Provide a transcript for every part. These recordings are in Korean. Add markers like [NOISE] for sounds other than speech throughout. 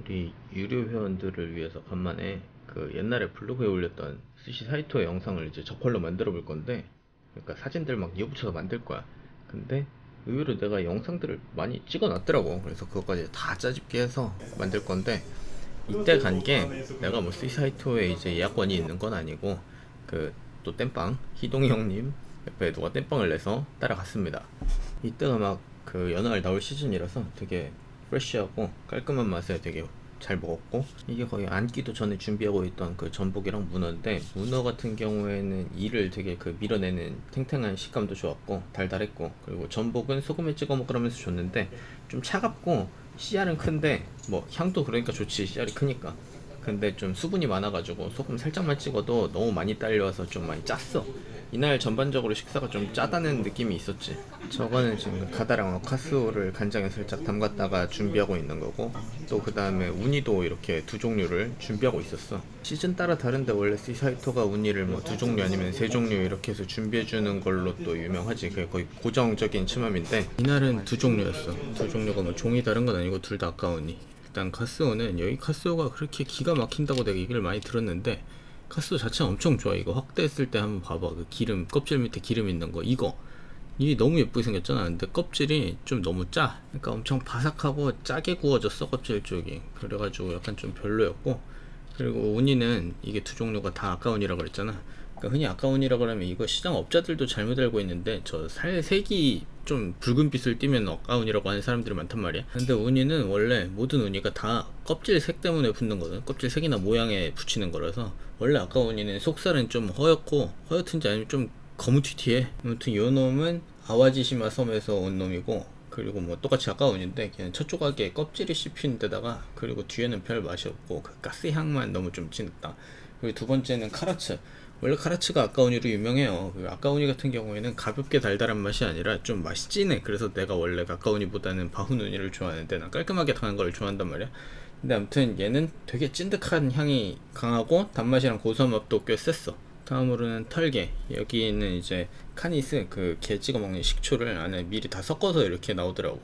우리 유료 회원들을 위해서 간만에 그 옛날에 블로그에 올렸던 스시 사이토 영상을 이제 저걸로 만들어 볼 건데 그러니까 사진들 막 이어붙여서 만들 거야. 근데 의외로 내가 영상들을 많이 찍어 놨더라고. 그래서 그것까지 다 짜집게 해서 만들 건데 이때 간 게 내가 뭐 스시 사이토에 이제 예약권이 있는 건 아니고 그 또 땜빵 희동이 형님 옆에 누가 땜빵을 내서 따라갔습니다. 이때가 막 그 연어알 나올 시즌이라서 되게 프레쉬하고 깔끔한 맛에 되게 잘 먹었고 이게 거의 앉기도 전에 준비하고 있던 그 전복이랑 문어인데 문어 같은 경우에는 이를 되게 그 밀어내는 탱탱한 식감도 좋았고 달달했고 그리고 전복은 소금에 찍어 먹으라면서 줬는데 좀 차갑고 씨알은 큰데 뭐 향도 그러니까 좋지 씨알이 크니까 근데 좀 수분이 많아가지고 소금 살짝만 찍어도 너무 많이 딸려와서 좀 많이 짰어. 이날 전반적으로 식사가 좀 짜다는 느낌이 있었지. 저거는 지금 가다랑 카스오를 간장에 살짝 담갔다가 준비하고 있는 거고 또 그 다음에 우니도 이렇게 두 종류를 준비하고 있었어. 시즌 따라 다른데 원래 시사이토가 우니를 뭐 두 종류 아니면 세 종류 이렇게 해서 준비해 주는 걸로 또 유명하지. 그게 거의 고정적인 치맘인데 이날은 두 종류였어. 두 종류가 뭐 종이 다른 건 아니고 둘 다 아까 우니. 일단 카스오는 여기 카스오가 그렇게 기가 막힌다고 내가 얘기를 많이 들었는데 카스오 자체는 엄청 좋아 이거 확대했을 때 한번 봐봐. 그 기름 껍질 밑에 기름 있는 거 이거. 이게 너무 예쁘게 생겼잖아. 근데 껍질이 좀 너무 짜. 그러니까 엄청 바삭하고 짜게 구워졌어 껍질 쪽이. 그래가지고 약간 좀 별로였고. 그리고 우니는 이게 두 종류가 다 아까운이라고 그랬잖아 그러니까 흔히 아까운이라고 그러면 이거 시장 업자들도 잘못 알고 있는데 저 살색이 좀 붉은빛을 띠면 아까운이라고 하는 사람들이 많단 말이야. 근데 우니는 원래 모든 우니가 다 껍질 색 때문에 붙는 거든. 껍질 색이나 모양에 붙이는 거라서. 원래 아까우니는 속살은 좀 허옇고 허옇은지 아니면 좀 거무튀튀해. 아무튼 요 놈은 아와지시마 섬에서 온 놈이고 그리고 뭐 똑같이 아까운인데 그냥 첫 조각에 껍질이 씹힌 데다가 그리고 뒤에는 별 맛이 없고 그 가스 향만 너무 좀 진했다. 그리고 두 번째는 카라츠 원래 카라츠가 아까우니로 유명해요. 그 아까우니 같은 경우에는 가볍게 달달한 맛이 아니라 좀 맛이 진해 그래서 내가 원래 아까우니보다는 바후누니를 좋아하는데 난 깔끔하게 강한 걸 좋아한단 말이야. 근데 아무튼 얘는 되게 찐득한 향이 강하고 단맛이랑 고소한 맛도 꽤 셌어. 다음으로는 털개 여기는 이제 카니스 그게 찍어 먹는 식초를 안에 미리 다 섞어서 이렇게 나오더라고.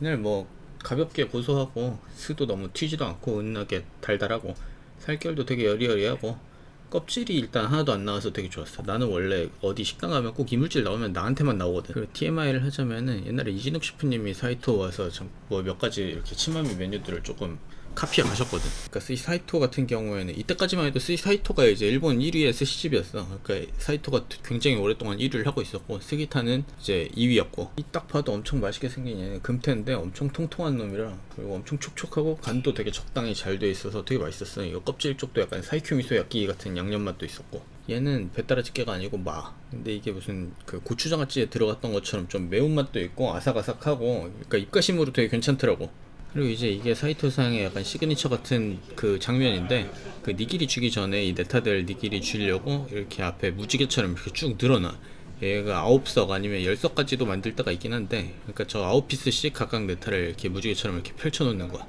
이날 뭐 가볍게 고소하고 스도 너무 튀지도 않고 은은하게 달달하고 살결도 되게 여리여리하고 껍질이 일단 하나도 안 나와서 되게 좋았어. 나는 원래 어디 식당 가면 꼭 이물질 나오면 나한테만 나오거든. 그리고 TMI를 하자면은 옛날에 이진욱 셰프님이 사이토 와서 뭐몇 가지 이렇게 치마미 메뉴들을 조금 카피해 가셨거든. 그러니까 스시 사이토 같은 경우에는 이때까지만 해도 스시 사이토가 이제 일본 1위의 스시집이었어. 그러니까 사이토가 굉장히 오랫동안 1위를 하고 있었고 스기타는 이제 2위였고 이 딱 봐도 엄청 맛있게 생긴 얘는 금태인데 엄청 통통한 놈이라 그리고 엄청 촉촉하고 간도 되게 적당히 잘 돼 있어서 되게 맛있었어. 이거 껍질 쪽도 약간 사이큐 미소 야끼 같은 양념 맛도 있었고 얘는 배따라집게가 아니고 마. 근데 이게 무슨 그 고추장아찌에 들어갔던 것처럼 좀 매운맛도 있고 아삭아삭하고 그러니까 입가심으로 되게 괜찮더라고. 그리고 이제 이게 사이토상의 약간 시그니처 같은 그 장면인데 그 니기리 주기 전에 이 네타들 니기리 주려고 이렇게 앞에 무지개처럼 이렇게 쭉 늘어나. 얘가 아홉 석 아니면 열 석까지도 만들 때가 있긴 한데 그러니까 저 아홉 피스씩 각각 네타를 이렇게 무지개처럼 이렇게 펼쳐 놓는 거야.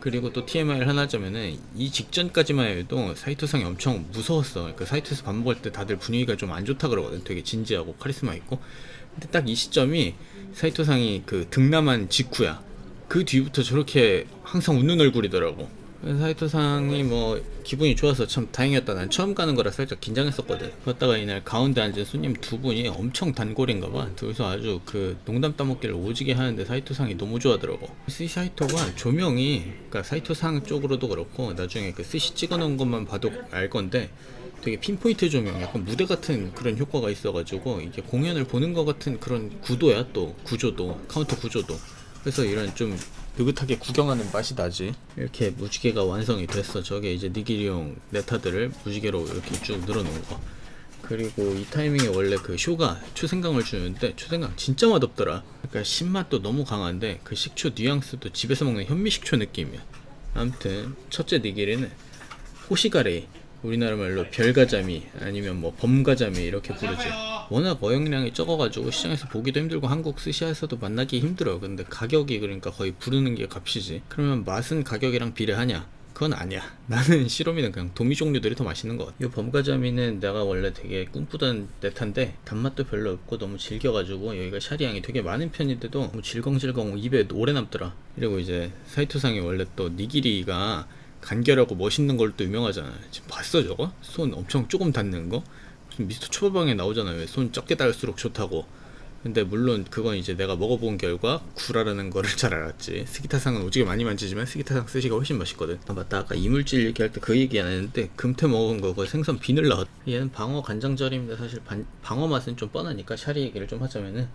그리고 또 TMI를 하나 하자면은 이 직전까지만 해도 사이토상이 엄청 무서웠어. 그러니까 사이토에서 밥 먹을 때 다들 분위기가 좀 안 좋다 그러거든. 되게 진지하고 카리스마 있고. 근데 딱 이 시점이 사이토상이 그 등남한 직후야 그 뒤부터 저렇게 항상 웃는 얼굴이더라고. 사이토상이 뭐 기분이 좋아서 참 다행이었다. 난 처음 가는 거라 살짝 긴장했었거든. 그러다가 이날 가운데 앉은 손님 두 분이 엄청 단골인가 봐. 둘이서 아주 그 농담 따먹기를 오지게 하는데 사이토상이 너무 좋아하더라고. 스시 사이토가 조명이 그러니까 사이토상 쪽으로도 그렇고 나중에 그 스시 찍어놓은 것만 봐도 알 건데 되게 핀포인트 조명, 약간 무대 같은 그런 효과가 있어가지고 이게 공연을 보는 것 같은 그런 구도야 또 구조도 카운터 구조도. 그래서 이런 좀 느긋하게 구경하는 맛이 나지. 이렇게 무지개가 완성이 됐어. 저게 이제 니기리용 네타들을 무지개로 이렇게 쭉 늘어놓은 거. 그리고 이 타이밍에 원래 그 쇼가 초생강을 주는데 초생강 진짜 맛없더라. 그러니까 신맛도 너무 강한데 그 식초 뉘앙스도 집에서 먹는 현미 식초 느낌이야. 아무튼 첫째 니기리는 호시가레 우리나라 말로 별가자미 아니면 뭐 범가자미 이렇게 부르지 워낙 어용량이 적어가지고 시장에서 보기도 힘들고 한국 스시에서도 만나기 힘들어 근데 가격이 그러니까 거의 부르는 게 값이지 그러면 맛은 가격이랑 비례하냐 그건 아니야. [LAUGHS] 나는 시로미는 그냥 도미 종류들이 더 맛있는 것 같아. 이 범가자미는 내가 원래 되게 꿈꾸던 네타인데 단맛도 별로 없고 너무 질겨가지고 여기가 샤리 향이 되게 많은 편인데도 너무 질겅질겅 입에 오래 남더라. 그리고 이제 사이토상이 원래 또 니기리가 간결하고 멋있는 걸로 또 유명하잖아. 지금 봤어 저거? 손 엄청 조금 닿는 거? 미스터 초밥방에 나오잖아요. 왜 손 적게 닿을수록 좋다고. 근데 물론 그건 이제 내가 먹어본 결과 구라라는 거를 잘 알았지. 스기타상은 오지게 많이 만지지만 스기타상 스시가 훨씬 맛있거든. 아 맞다 아까 이물질 얘기할 때 그 얘기 안 했는데 금태 먹은 거그 생선 비늘 나왔. 얘는 방어 간장절임인데 사실 반- 방어 맛은 좀 뻔하니까 샤리 얘기를 좀 하자면은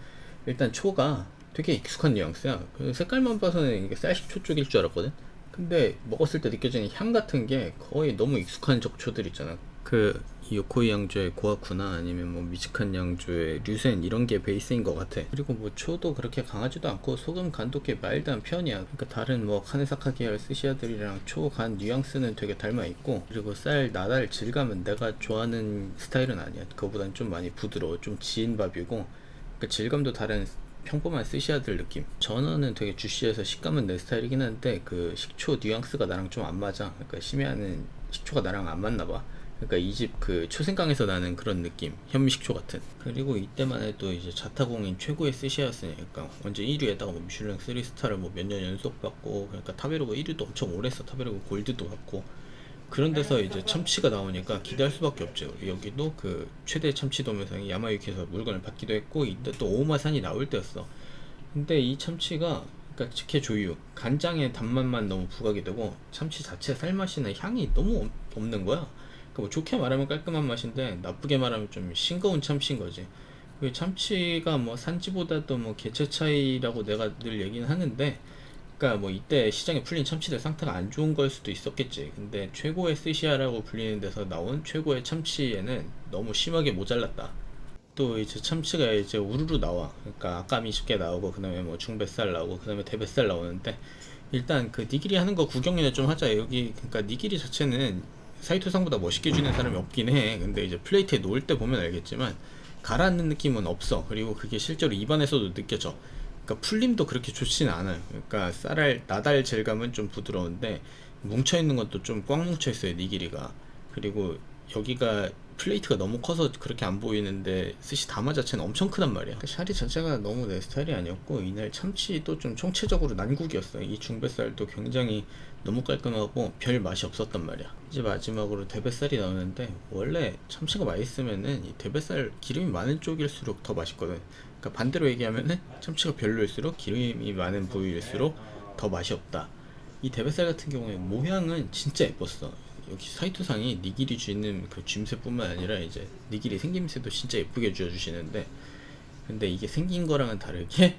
일단 초가 되게 익숙한 뉘앙스야. 그 색깔만 봐서는 이게 쌀식초 쪽일 줄 알았거든. 근데 먹었을 때 느껴지는 향 같은 게 거의 너무 익숙한 적초들 있잖아. 그 요코이 양조의 고아쿠나 아니면 뭐 미츠칸 양조의 류센 이런 게 베이스인 것 같아. 그리고 뭐 초도 그렇게 강하지도 않고 소금 간도 꽤 마일드한 편이야. 그러니까 다른 뭐 카네사카 계열 스시아들이랑 초 간 뉘앙스는 되게 닮아 있고 그리고 쌀 나달 질감은 내가 좋아하는 스타일은 아니야. 그거보단 좀 많이 부드러워, 좀 지인 밥이고 그러니까 질감도 다른 평범한 스시아들 느낌. 전어는 되게 주시해서 식감은 내 스타일이긴 한데 그 식초 뉘앙스가 나랑 좀 안 맞아. 그러니까 심해하는 식초가 나랑 안 맞나 봐. 그러니까 이 집 그 초생강에서 나는 그런 느낌. 현미식초 같은. 그리고 이때만 해도 이제 자타공인 최고의 스시였으니까 완전 1위에다가 뭐 미슐랭 3스타를 뭐 몇 년 연속 받고 그러니까 타베르고 1위도 엄청 오래 했어. 타베르고 골드도 받고 그런 데서 이제 참치가 나오니까 기대할 수밖에 없죠. 여기도 그 최대 참치 도매상이 야마유키에서 물건을 받기도 했고 이때 또 오마산이 나올 때였어. 근데 이 참치가 그러니까 직회 조유 간장의 단맛만 너무 부각이 되고 참치 자체 살맛이나 향이 너무 없- 없는 거야. 그러니까 뭐 좋게 말하면 깔끔한 맛인데 나쁘게 말하면 좀 싱거운 참치인 거지. 그 참치가 뭐 산지보다도 뭐 개체 차이라고 내가 늘 얘기는 하는데 그러니까 뭐 이때 시장에 풀린 참치들 상태가 안 좋은 걸 수도 있었겠지. 근데 최고의 스시아라고 불리는 데서 나온 최고의 참치에는 너무 심하게 모자랐다. 또 이제 참치가 이제 우르르 나와. 그러니까 아까미 쉽게 나오고 그다음에 뭐 중뱃살 나오고 그다음에 대뱃살 나오는데 일단 그 니기리 하는 거 구경이나 좀 하자. 여기 그러니까 니기리 자체는 사이토상보다 멋있게 주는 사람이 없긴 해. 근데 이제 플레이트에 놓을 때 보면 알겠지만 가라앉는 느낌은 없어. 그리고 그게 실제로 입안에서도 느껴져. 그러니까 풀림도 그렇게 좋지는 않아요. 그러니까 쌀알 나달 질감은 좀 부드러운데 뭉쳐 있는 것도 좀 꽉 뭉쳐 있어요. 니기리가. 그리고 여기가 플레이트가 너무 커서 그렇게 안 보이는데 스시 다마 자체는 엄청 크단 말이야. 그러니까 샤리 자체가 너무 내 스타일이 아니었고 이날 참치도 좀 총체적으로 난국이었어. 이 중뱃살도 굉장히 너무 깔끔하고 별 맛이 없었단 말이야. 이제 마지막으로 대뱃살이 나오는데 원래 참치가 맛있으면은 이 대뱃살 기름이 많은 쪽일수록 더 맛있거든. 그러니까 반대로 얘기하면은 참치가 별로일수록 기름이 많은 부위일수록 더 맛이 없다. 이 대뱃살 같은 경우에 모양은 진짜 예뻤어. 여기 사이토상이 니기리 주는 그 쥐임새뿐만 아니라 이제 니기리 생김새도 진짜 예쁘게 주어주시는데 근데 이게 생긴 거랑은 다르게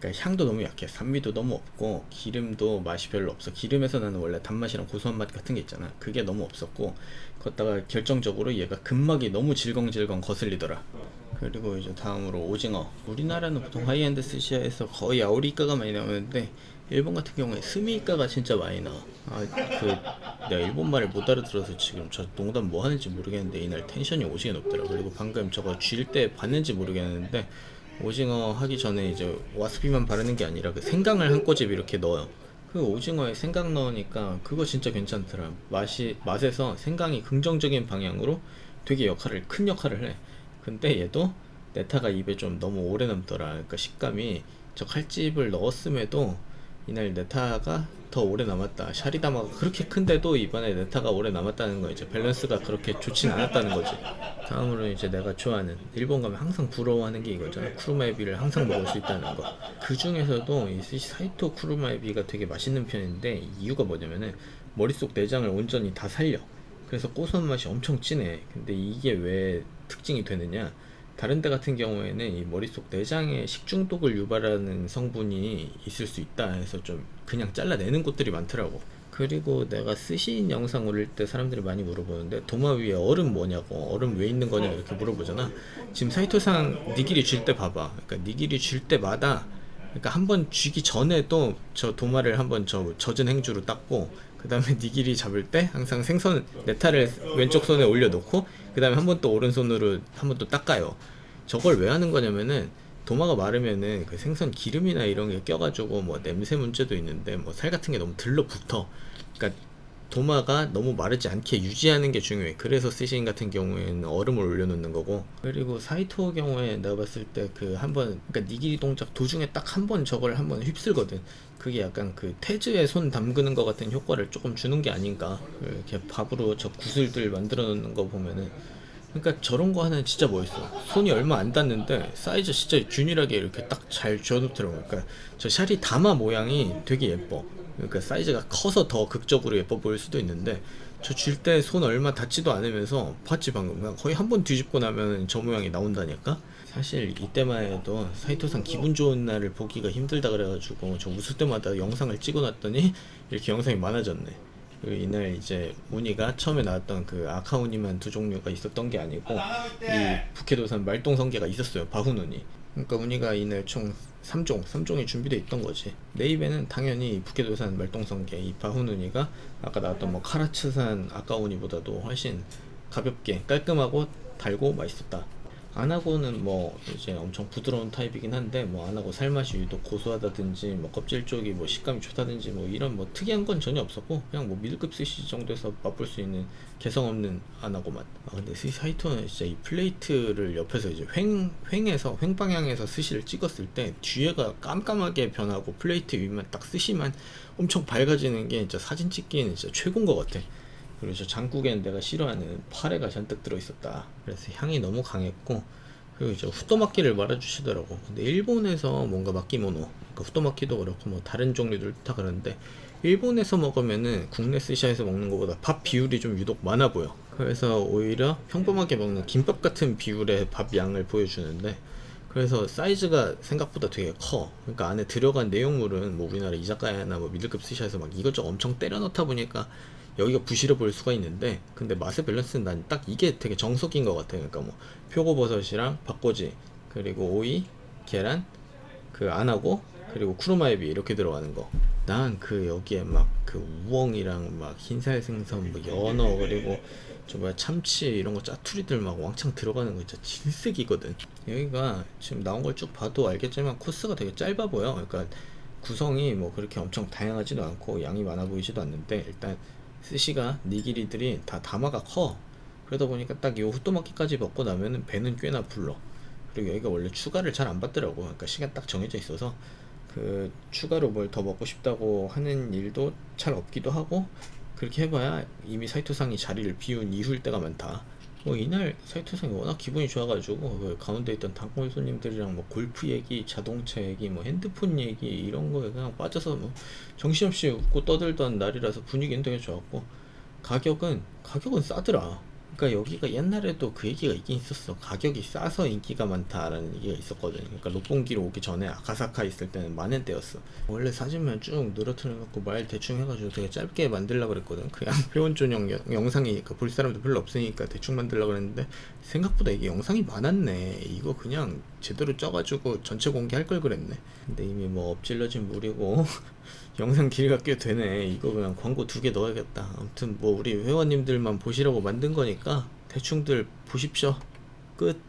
그러니까 향도 너무 약해 산미도 너무 없고 기름도 맛이 별로 없어 기름에서 나는 원래 단맛이랑 고소한 맛 같은 게 있잖아 그게 너무 없었고 거기다가 결정적으로 얘가 근막이 너무 질겅질겅 거슬리더라 그리고 이제 다음으로 오징어 우리나라는 보통 하이엔드 스시야에서 거의 아오리이카가 많이 나오는데 일본 같은 경우에 스미이카가 진짜 많이 나와 아그 내가 일본 말을 못 알아들어서 지금 저 농담 뭐 하는지 모르겠는데 이날 텐션이 오지게 높더라 그리고 방금 저거 쥘때 봤는지 모르겠는데 오징어 하기 전에 이제 와스비만 바르는 게 아니라 그 생강을 한 꼬집 이렇게 넣어요. 그 오징어에 생강 넣으니까 그거 진짜 괜찮더라. 맛이 맛에서 생강이 긍정적인 방향으로 되게 역할을 큰 역할을 해. 근데 얘도 네타가 입에 좀 너무 오래 남더라. 그러니까 식감이 저 칼집을 넣었음에도 이날 네타가 더 오래 남았다. 샤리다마가 그렇게 큰데도 이번에 네타가 오래 남았다는 거 이제 밸런스가 그렇게 좋진 않았다는 거지. 다음으로 이제 내가 좋아하는 일본 가면 항상 부러워하는 게 이거잖아. 쿠르마에비를 항상 먹을 수 있다는 거. 그 중에서도 이 사이토 쿠르마에비가 되게 맛있는 편인데 이유가 뭐냐면은 머릿속 내장을 온전히 다 살려. 그래서 고소한 맛이 엄청 진해. 근데 이게 왜 특징이 되느냐? 다른 데 같은 경우에는 이 머릿속 내장에 식중독을 유발하는 성분이 있을 수 있다 해서 좀 그냥 잘라내는 곳들이 많더라고. 그리고 내가 스시인 영상 올릴 때 사람들이 많이 물어보는데 도마 위에 얼음 뭐냐고 얼음 왜 있는 거냐 이렇게 물어보잖아. 지금 사이토상 니기리 줄 때 봐봐. 그러니까 니기리 줄 때마다 그러니까 한 번 쥐기 전에도 저 도마를 한번 저 젖은 행주로 닦고 그 다음에 니기리 잡을 때 항상 생선 네타를 왼쪽 손에 올려놓고 그 다음에 한 번 또 오른손으로 한 번 또 닦아요. 저걸 왜 하는 거냐면은 도마가 마르면은 그 생선 기름이나 이런 게 껴가지고 뭐 냄새 문제도 있는데 뭐 살 같은 게 너무 들러 붙어. 그러니까 도마가 너무 마르지 않게 유지하는 게 중요해. 그래서 스시인 같은 경우에는 얼음을 올려놓는 거고. 그리고 사이토 경우에 내가 봤을 때 그 한번 그러니까 니기리 동작 도중에 딱 한 번 저걸 한번 휩쓸거든. 그게 약간 그 태즈에 손 담그는 것 같은 효과를 조금 주는 게 아닌가. 이렇게 밥으로 저 구슬들 만들어 놓는 거 보면은 그러니까 저런 거 하나는 진짜 멋있어. 손이 얼마 안 닿는데 사이즈 진짜 균일하게 이렇게 딱잘 쥐어놓더라고. 그러니까 저 샤리 다마 모양이 되게 예뻐. 그러니까 사이즈가 커서 더 극적으로 예뻐 보일 수도 있는데 저 줄 때 손 얼마 닿지도 않으면서 봤지 방금 그냥 거의 한 번 뒤집고 나면 저 모양이 나온다니까. 사실 이때만 해도 사이토상 기분 좋은 날을 보기가 힘들다 그래가지고 저 웃을 때마다 영상을 찍어놨더니 이렇게 영상이 많아졌네. 이날 이제 우니가 처음에 나왔던 그 아카우니만 두 종류가 있었던 게 아니고 이 부케도산 말똥성게가 있었어요 바후누니 그러니까 우니가 이날 총 3종 3종이 준비돼 있던 거지. 내 입에는 당연히 부케도산 말똥성게 이 바후누니가 아까 나왔던 뭐 카라츠산 아까우니보다도 훨씬 가볍게 깔끔하고 달고 맛있었다 안하고는 뭐 이제 엄청 부드러운 타입이긴 한데 뭐 안하고 살맛이 유독 고소하다든지 뭐 껍질 쪽이 뭐 식감이 좋다든지 뭐 이런 뭐 특이한 건 전혀 없었고 그냥 뭐 미드급 스시 정도에서 맛볼 수 있는 개성 없는 안하고 맛. 아 근데 스시 사이토는 진짜 이 플레이트를 옆에서 이제 횡 횡에서 횡 방향에서 스시를 찍었을 때 뒤에가 깜깜하게 변하고 플레이트 위만 딱 스시만 엄청 밝아지는 게 진짜 사진 찍기에는 진짜 최고인 것 같아. 저 장국에는 내가 싫어하는 파래가 잔뜩 들어있었다. 그래서 향이 너무 강했고 그리고 이제 후토마키를 말아주시더라고. 근데 일본에서 뭔가 마키모노, 그러니까 후토마키도 그렇고 뭐 다른 종류들 다 그런데 일본에서 먹으면은 국내 스시에서 먹는 것보다 밥 비율이 좀 유독 많아 보여. 그래서 오히려 평범하게 먹는 김밥 같은 비율의 밥 양을 보여주는데 그래서 사이즈가 생각보다 되게 커. 그러니까 안에 들어간 내용물은 뭐 우리나라 이자카야나 뭐 미들급 스시에서 막 이것저것 엄청 때려 넣다 보니까 여기가 부실해 보일 수가 있는데 근데 맛의 밸런스는 난 딱 이게 되게 정석인 것 같아. 그러니까 뭐 표고버섯이랑 박고지 그리고 오이, 계란, 그 안하고 그리고 쿠르마에비 이렇게 들어가는 거. 난 그 여기에 막 그 우엉이랑 막 흰살 생선, 뭐 연어 그리고 저 뭐야 참치 이런 거 짜투리들 막 왕창 들어가는 거 진짜 질색이거든. 여기가 지금 나온 걸 쭉 봐도 알겠지만 코스가 되게 짧아 보여. 그러니까 구성이 뭐 그렇게 엄청 다양하지도 않고 양이 많아 보이지도 않는데 일단 스시가 니기리들이 다 다마가 커. 그러다 보니까 딱 요 후토마키까지 먹고 나면은 배는 꽤나 불러. 그리고 여기가 원래 추가를 잘 안 받더라고. 그러니까 시간 딱 정해져 있어서 그 추가로 뭘 더 먹고 싶다고 하는 일도 잘 없기도 하고 그렇게 해봐야 이미 사이토상이 자리를 비운 이후일 때가 많다. 뭐 이날 사이토상이 워낙 기분이 좋아가지고 그 가운데 있던 단골 손님들이랑 뭐 골프 얘기, 자동차 얘기, 뭐 핸드폰 얘기 이런 거에 그냥 빠져서 뭐 정신없이 웃고 떠들던 날이라서 분위기는 되게 좋았고 가격은 가격은 싸더라. 그러니까 여기가 옛날에도 그 얘기가 있긴 있었어. 가격이 싸서 인기가 많다라는 얘기가 있었거든. 그러니까 롯봉기로 오기 전에 아카사카 있을 때는 만엔대였어. 원래 사진만 쭉 늘어뜨려놓고 말 대충 해가지고 되게 짧게 만들려고 그랬거든. 그냥 [LAUGHS] 회원존용 여- 영상이 그볼 사람도 별로 없으니까 대충 만들려고 그랬는데 생각보다 이게 영상이 많았네. 이거 그냥 제대로 쪄가지고 전체 공개할 걸 그랬네. 근데 이미 뭐 엎질러진 물이고 [LAUGHS] 영상 길이가 꽤 되네. 이거 그냥 광고 두 개 넣어야겠다. 아무튼 뭐 우리 회원님들만 보시라고 만든 거니까 대충들 보십시오. 끝.